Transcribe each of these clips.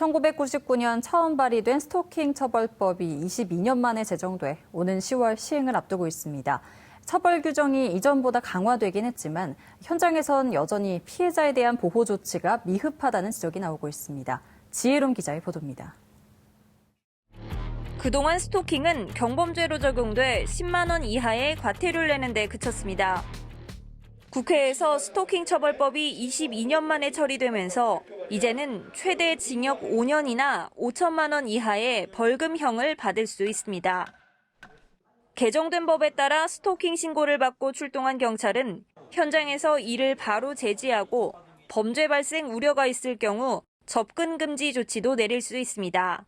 1999년 처음 발의된 스토킹 처벌법이 22년 만에 제정돼 오는 10월 시행을 앞두고 있습니다. 처벌 규정이 이전보다 강화되긴 했지만 현장에선 여전히 피해자에 대한 보호 조치가 미흡하다는 지적이 나오고 있습니다. 지혜롬 기자의 보도입니다. 그동안 스토킹은 경범죄로 적용돼 10만 원 이하의 과태료를 내는 데 그쳤습니다. 국회에서 스토킹 처벌법이 22년 만에 처리되면서 이제는 최대 징역 5년이나 5천만 원 이하의 벌금형을 받을 수 있습니다. 개정된 법에 따라 스토킹 신고를 받고 출동한 경찰은 현장에서 이를 바로 제지하고 범죄 발생 우려가 있을 경우 접근 금지 조치도 내릴 수 있습니다.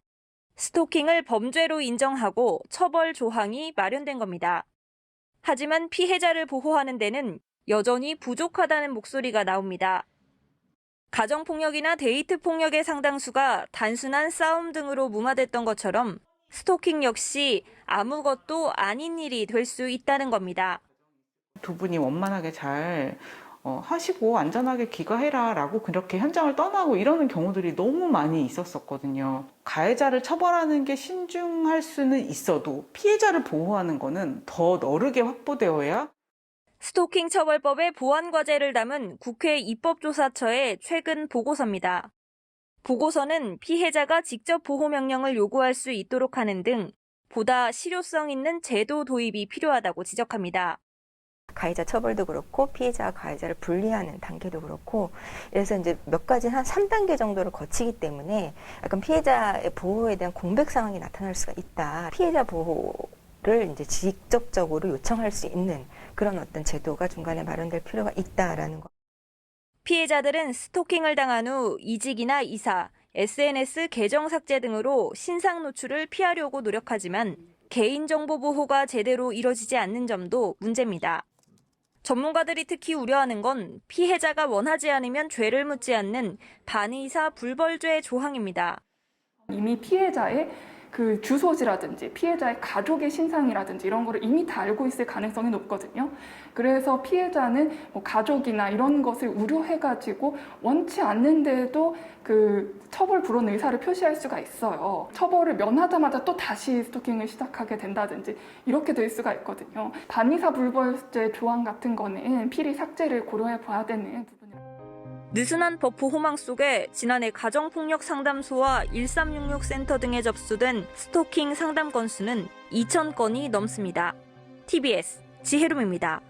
스토킹을 범죄로 인정하고 처벌 조항이 마련된 겁니다. 하지만 피해자를 보호하는 데는 여전히 부족하다는 목소리가 나옵니다. 가정폭력이나 데이트 폭력의 상당수가 단순한 싸움 등으로 무마됐던 것처럼 스토킹 역시 아무것도 아닌 일이 될 수 있다는 겁니다. 두 분이 원만하게 잘 어, 하시고 안전하게 귀가해라 라고 그렇게 현장을 떠나고 이러는 경우들이 너무 많이 있었었거든요. 가해자를 처벌하는 게 신중할 수는 있어도 피해자를 보호하는 거는 더 너르게 확보되어야 스토킹 처벌법의 보완 과제를 담은 국회 입법조사처의 최근 보고서입니다. 보고서는 피해자가 직접 보호 명령을 요구할 수 있도록 하는 등 보다 실효성 있는 제도 도입이 필요하다고 지적합니다. 가해자 처벌도 그렇고 피해자와 가해자를 분리하는 단계도 그렇고 그래서 이제 몇 가지 한 3단계 정도를 거치기 때문에 약간 피해자의 보호에 대한 공백 상황이 나타날 수가 있다. 피해자 보호를 이제 직접적으로 요청할 수 있는 그런 어떤 제도가 중간에 마련될 필요가 있다라는 거. 피해자들은 스토킹을 당한 후 이직이나 이사, SNS 계정 삭제 등으로 신상 노출을 피하려고 노력하지만 개인정보 보호가 제대로 이뤄지지 않는 점도 문제입니다. 전문가들이 특히 우려하는 건 피해자가 원하지 않으면 죄를 묻지 않는 반의사 불벌죄 조항입니다. 이미 피해자의 그 주소지라든지 피해자의 가족의 신상이라든지 이런 거를 이미 다 알고 있을 가능성이 높거든요. 그래서 피해자는 뭐 가족이나 이런 것을 우려해가지고 원치 않는데도 그 처벌 불원 의사를 표시할 수가 있어요. 처벌을 면하자마자 또 다시 스토킹을 시작하게 된다든지 이렇게 될 수가 있거든요. 반의사 불벌죄 조항 같은 거는 필히 삭제를 고려해 봐야 되는. 느슨한 버프 호망 속에 지난해 가정폭력 상담소와 1366 센터 등에 접수된 스토킹 상담 건수는 2천 건이 넘습니다. TBS 지혜롬입니다.